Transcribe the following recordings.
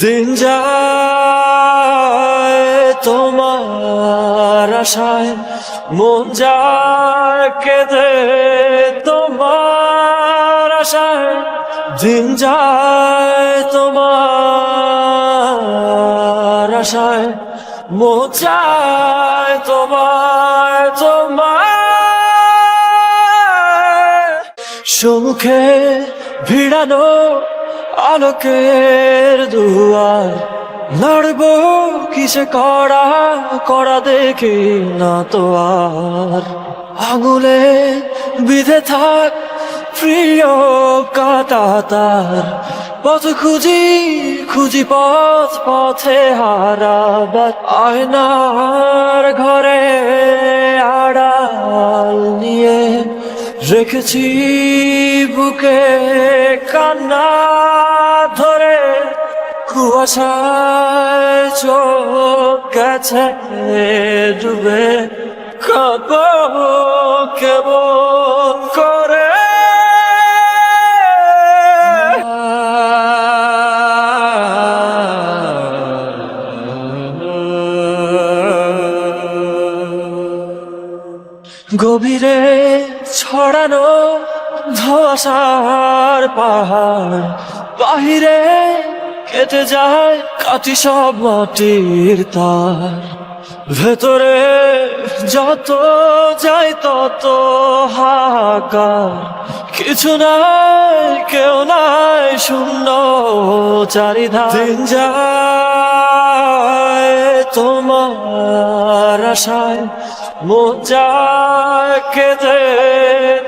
দিন যায় তোমার আশায়, মন যায় কেঁদে তোমার আশায়, দিন যায় তোমার আশায়, মন যায় তোমার তোমার সুখে ভিড়ানো আলোকের দুয়ার, লড়বো কিসে করা করা দেখি না তো আর। আঙুলে বিধে থাক প্রিয় কাটা তার পথ খুঁজি খুঁজি পথ, পথে হারাবার। আয়নার ঘরে রেখেছি বুকে কান্না ধরে কুয়াশায় চোখ গেছে ডুবে কাঁদব কেমন করে? গভীরে ছড়ানো ধোয়াশার পাহাড়। বাহিরে কেটে যায় কাটি সব মাটির তার। ভেতরে যত যায় তত হাহাকার। কিছু নাই, কেউ নাই, শূন্য চারিধার। দিন যায় তোমার আশায়। কেঁদে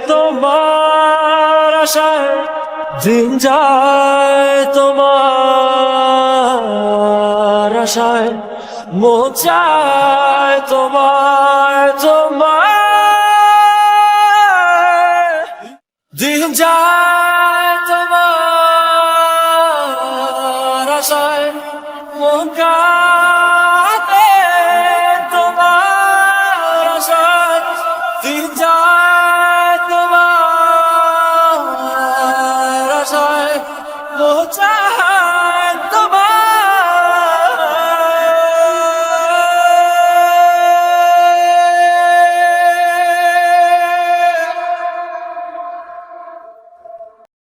তোমার আশায়, দিন যায় তোমার আশায় মোজায় তোমার তোমার দিন যায় তোমার আশায়, মন